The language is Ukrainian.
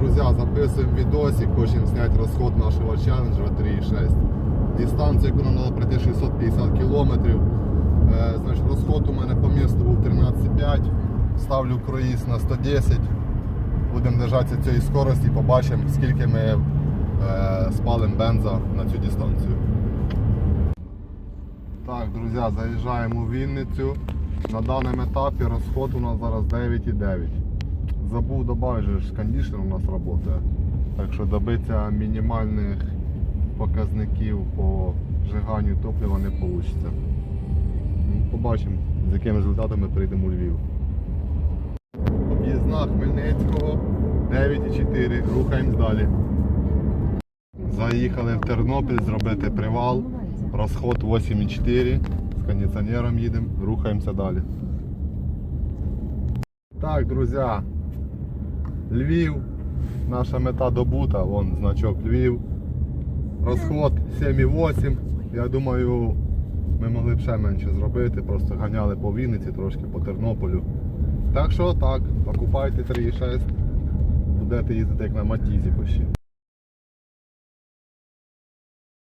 друзі, записуємо відосик, хочемо зняти розход нашого челенджера 3.6. Дистанцію, яку нам треба пройти 650 кілометрів. Е, Значить, розход у мене по місту був 13,5. Ставлю круїз на 110. Будемо держатися цієї скорості побачимо, скільки ми е, спалимо бенза на цю дистанцію. Так, друзі, заїжджаємо у Вінницю. На даному етапі розход у нас зараз 9,9. Забув додати, що ж кондишнер у нас працює. Так що добитися мінімальних показників по вжиганню топлива не вийде. Побачимо, з якими результатами прийдемо у Львів. Об'їзна Хмельницького 9,4. Рухаємось далі. Заїхали в Тернопіль зробити привал. Розход 8,4. З кондиціонером їдемо, рухаємося далі. Так, друзі. Львів. Наша мета добута, вон значок Львів. Розход 7,8. Я думаю, ми могли б ще менше зробити, просто ганяли по Вінниці, трошки по Тернополю. Так що так, покупайте 3,6, будете їздити як на матізі почти.